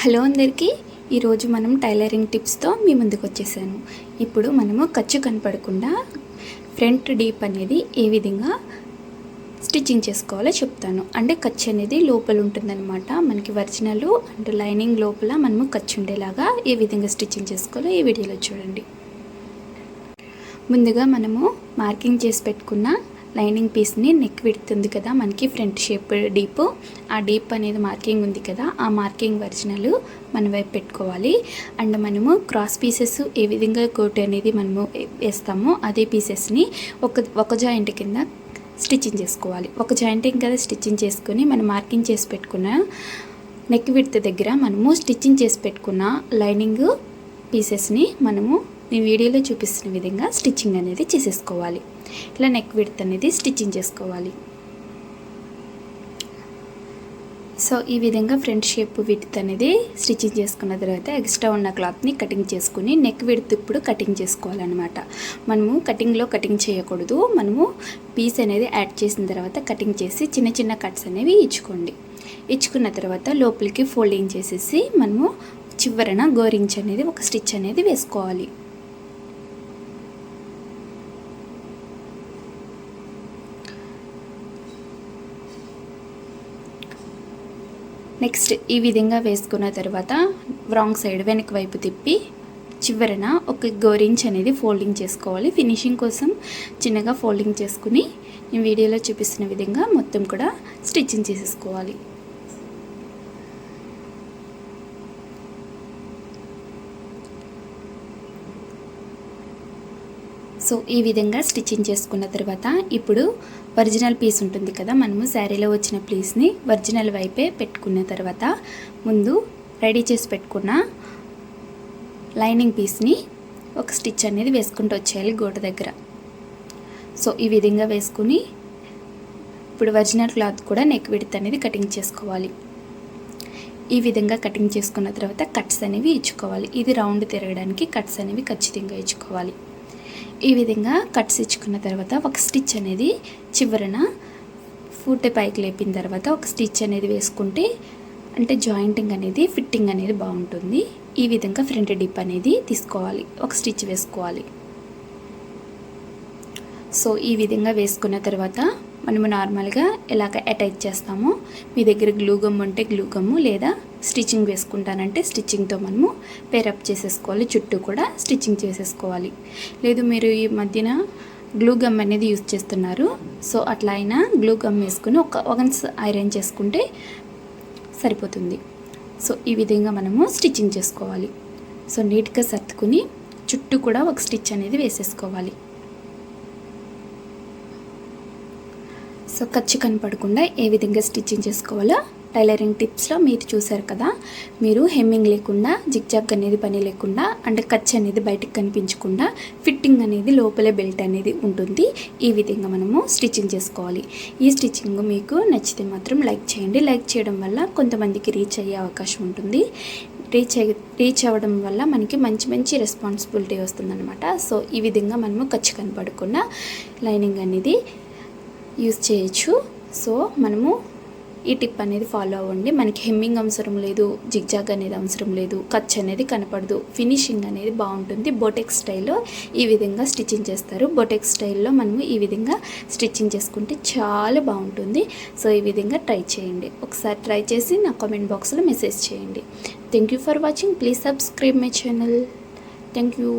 Hello అందరికీ. ఈరోజు మనం టైలరింగ్ టిప్స్తో మీ ముందుకు వచ్చేసాను. ఇప్పుడు మనము ఖర్చు కనపడకుండా ఫ్రంట్ డీప్ అనేది ఏ విధంగా స్టిచ్చింగ్ చేసుకోవాలో చెప్తాను. అంటే ఖర్చు అనేది లోపల ఉంటుందన్నమాట. మనకి ఒరిజినల్ అండ్ లైనింగ్ లోపల మనము ఖర్చు ఉండేలాగా ఏ విధంగా స్టిచ్చింగ్ చేసుకోవాలో ఈ వీడియోలో చూడండి. ముందుగా మనము మార్కింగ్ చేసి పెట్టుకున్న లైనింగ్ పీస్ని నెక్ విడుతుంది కదా మనకి ఫ్రంట్ షేప్ డీప్. ఆ డీప్ అనేది మార్కింగ్ ఉంది కదా ఆ మార్కింగ్ ఒరిజినల్ మన వైపు పెట్టుకోవాలి. అండ్ మనము క్రాస్ పీసెస్ ఏ విధంగా కోట్ అనేది మనము వేస్తామో అదే పీసెస్ని ఒక ఒక జాయింట్ కింద స్టిచ్చింగ్ చేసుకోవాలి. ఒక జాయింటింగ్ కదా స్టిచ్చింగ్ చేసుకొని మనం మార్కింగ్ చేసి పెట్టుకున్న నెక్ విడత దగ్గర మనము స్టిచ్చింగ్ చేసి పెట్టుకున్న లైనింగ్ పీసెస్ని మనము నేను వీడియోలో చూపిస్తున్న విధంగా స్టిచ్చింగ్ అనేది చేసేసుకోవాలి. ఇలా నెక్ విడత్ అనేది స్టిచ్చింగ్ చేసుకోవాలి. సో ఈ విధంగా ఫ్రంట్ షేప్ విడ్త్ అనేది స్టిచ్చింగ్ చేసుకున్న తర్వాత ఎక్స్ట్రా ఉన్న క్లాత్ని కటింగ్ చేసుకుని నెక్ విడ్త్ ఇప్పుడు కటింగ్ చేసుకోవాలన్నమాట. మనము కటింగ్లో కటింగ్ చేయకూడదు. మనము పీస్ అనేది యాడ్ చేసిన తర్వాత కటింగ్ చేసి చిన్న చిన్న కట్స్ అనేవి ఇచ్చుకోండి. ఇచ్చుకున్న తర్వాత లోపలికి ఫోల్డింగ్ చేసేసి మనము చివరన గోరించ్ అనేది ఒక స్టిచ్ అనేది వేసుకోవాలి. నెక్స్ట్ ఈ విధంగా వేసుకున్న తర్వాత రాంగ్ సైడ్ వెనక వైపు తిప్పి చివరన ఒక గోరించ్ అనేది ఫోల్డింగ్ చేసుకోవాలి. ఫినిషింగ్ కోసం చిన్నగా ఫోల్డింగ్ చేసుకుని నేను వీడియోలో చూపిస్తున్న విధంగా మొత్తం కూడా స్టిచ్చింగ్ చేసేసుకోవాలి. సో ఈ విధంగా స్టిచ్చింగ్ చేసుకున్న తర్వాత ఇప్పుడు ఒరిజినల్ పీస్ ఉంటుంది కదా మనము శారీలో వచ్చిన పీస్ని ఒరిజినల్ వైపే పెట్టుకున్న తర్వాత ముందు రెడీ చేసి పెట్టుకున్న లైనింగ్ పీస్ని ఒక స్టిచ్ అనేది వేసుకుంటూ వచ్చేయాలి గోడ దగ్గర. సో ఈ విధంగా వేసుకుని ఇప్పుడు ఒరిజినల్ క్లాత్ కూడా నెక్ విడత్ అనేది కటింగ్ చేసుకోవాలి. ఈ విధంగా కటింగ్ చేసుకున్న తర్వాత కట్స్ అనేవి ఇచ్చుకోవాలి. ఇది రౌండ్ తిరగడానికి కట్స్ అనేవి ఖచ్చితంగా ఇచ్చుకోవాలి. ఈ విధంగా కట్స్ ఇచ్చుకున్న తర్వాత ఒక స్టిచ్ అనేది చివరన ఫూట్ పైకి లేపిన తర్వాత ఒక స్టిచ్ అనేది వేసుకుంటే అంటే జాయింటింగ్ అనేది ఫిట్టింగ్ అనేది బాగుంటుంది. ఈ విధంగా ఫ్రంట్ డిప్ అనేది తీసుకోవాలి. ఒక స్టిచ్ వేసుకోవాలి. సో ఈ విధంగా వేసుకున్న తర్వాత మనము నార్మల్గా ఇలాగ అటాచ్ చేస్తామో మీ దగ్గర గ్లూ గమ్ ఉంటే గ్లూ గమ్ము లేదా స్టిచ్చింగ్ వేసుకుంటానంటే స్టిచ్చింగ్తో మనము పేరప్ చేసేసుకోవాలి చుట్టూ కూడా స్టిచ్చింగ్ చేసేసుకోవాలి. లేదు మీరు ఈ మధ్యన గ్లూ గమ్ అనేది యూజ్ చేస్తున్నారు సో అట్లా అయినా గ్లూ గమ్ వేసుకుని ఒక వన్స్ ఐరన్ చేసుకుంటే సరిపోతుంది. సో ఈ విధంగా మనము స్టిచ్చింగ్ చేసుకోవాలి. సో నీట్గా సర్దుకుని చుట్టూ కూడా ఒక స్టిచ్ అనేది వేసేసుకోవాలి. సో ఖర్చు కనపడకుండా ఏ విధంగా స్టిచ్చింగ్ చేసుకోవాలో టైలరింగ్ టిప్స్లో మీరు చూసారు కదా. మీరు హెమ్మింగ్ లేకుండా జిగ్జాగ్ అనేది పని లేకుండా అంటే ఖర్చు అనేది బయటకు కనిపించకుండా ఫిట్టింగ్ అనేది లోపలే బెల్ట్ అనేది ఉంటుంది. ఈ విధంగా మనము స్టిచ్చింగ్ చేసుకోవాలి. ఈ స్టిచ్చింగ్ మీకు నచ్చితే మాత్రం లైక్ చేయండి. లైక్ చేయడం వల్ల కొంతమందికి రీచ్ అయ్యే అవకాశం ఉంటుంది. రీచ్ రీచ్ అవ్వడం వల్ల మనకి మంచి మంచి రెస్పాన్సిబిలిటీ వస్తుందన్నమాట. సో ఈ విధంగా మనము ఖర్చు కనపడకుండా లైనింగ్ అనేది యూస్ చేయొచ్చు. సో మనము ఈ టిప్ అనేది ఫాలో అవ్వండి. మనకి హెమ్మింగ్ అవసరం లేదు జిగ్జాగ్ అనేది అవసరం లేదు కచ్ అనేది కనపడదు. ఫినిషింగ్ అనేది బాగుంటుంది. బొటెక్ స్టైల్లో ఈ విధంగా స్టిచ్చింగ్ చేస్తారు. బొటెక్ స్టైల్లో మనము ఈ విధంగా స్టిచ్చింగ్ చేసుకుంటే చాలా బాగుంటుంది. సో ఈ విధంగా ట్రై చేయండి. ఒకసారి ట్రై చేసి నా కామెంట్ బాక్స్లో మెసేజ్ చేయండి. Thank you for watching please subscribe my channel thank you